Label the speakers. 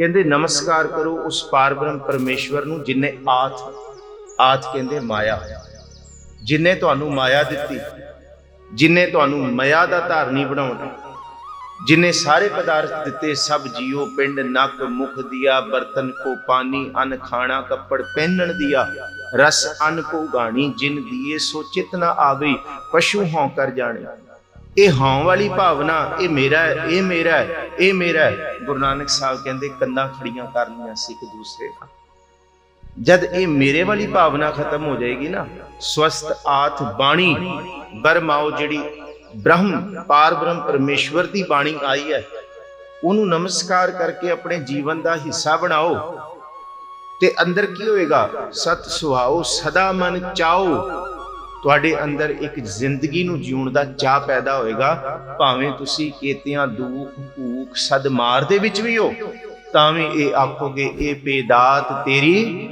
Speaker 1: ਕਹਿੰਦੇ, ਨਮਸਕਾਰ ਕਰੋ ਉਸ ਪਾਰਬ੍ਰਹਮ ਪਰਮੇਸ਼ਵਰ ਨੂੰ ਜਿਨੇ ਆਥ ਆਥ ਕਹਿੰਦੇ ਮਾਇਆ। ਜਿਨੇ ਤੁਹਾਨੂੰ ਮਾਇਆ ਦਿੱਤੀ, ਜਿਨੇ ਤੁਹਾਨੂੰ ਮਾਇਆ ਦਾ ਧਾਰਨੀ ਬਣਾਉਣਾ, ਜਿਨੇ ਸਾਰੇ ਪਦਾਰਥ ਦਿੱਤੇ, ਸਭ ਜੀਉ ਪਿੰਡ, ਨੱਕ, ਮੁਖ ਦਿਆ, ਬਰਤਨ, ਕੋ ਪਾਣੀ, ਅਨ ਖਾਣਾ, ਕੱਪੜ, ਪਹਿਨਣ ਦਿਆ, ਰਸ, ਅਨ ਕੋ ਗਾਣੀ, ਜਿਨ ਦੀਏ ਸੋ ਚਿਤ ਨਾ ਆਵੇ, ਪਸ਼ੂ ਹਉ ਕਰ ਜਾਣੇ। ਇਹ ਹਉ ਵਾਲੀ ਭਾਵਨਾ, ਇਹ ਮੇਰਾ ਹੈ, ਇਹ ਮੇਰਾ ਹੈ, ਇਹ ਮੇਰਾ ਹੈ। ਗੁਰੂ ਨਾਨਕ ਸਾਹਿਬ ਕਹਿੰਦੇ ਕੰਨਾਂ ਖੜੀਆਂ ਕਰ ਲੀਆਂ ਸਿੱਖ ਦੂਸਰੇ ਨਾਲ ਜਦ ਇਹ ਮੇਰੇ ਵਾਲੀ ਭਾਵਨਾ ਖਤਮ ਹੋ ਜਾਏਗੀ ਨਾ ਸਵਸਤ ਆਥ ਬਾਣੀ ਬਰਮਾਓ ਜਿਹੜੀ ਬ੍ਰਹਮ, ਪਾਰ ਬ੍ਰਹਮ ਪਰਮੇਸ਼ਵਰ ਦੀ ਬਾਣੀ ਆਈ ਹੈ, ਉਹਨੂੰ ਨਮਸਕਾਰ ਕਰਕੇ ਆਪਣੇ ਜੀਵਨ ਦਾ ਹਿੱਸਾ ਬਣਾਓ ਤੇ ਅੰਦਰ ਕੀ ਹੋਏਗਾ? ਸਤ ਸੁਹਾਓ, ਸਦਾ ਮਨ ਚਾਓ। ਤੁਹਾਡੇ ਅੰਦਰ ਇੱਕ ਜ਼ਿੰਦਗੀ ਨੂੰ ਜਿਉਣ ਦਾ ਚਾਹ ਪੈਦਾ ਹੋਏਗਾ। ਭਾਵੇਂ ਤੁਸੀਂ ਕੇਤਿਆਂ ਦੂਖ ਭੂਖ ਸਦਮਾਰ ਦੇ ਵਿੱਚ ਵੀ ਹੋ, ਤਾਂ ਵੀ ਇਹ ਆਖੋਗੇ, ਇਹ ਬੇਦਾਤ ਤੇਰੀ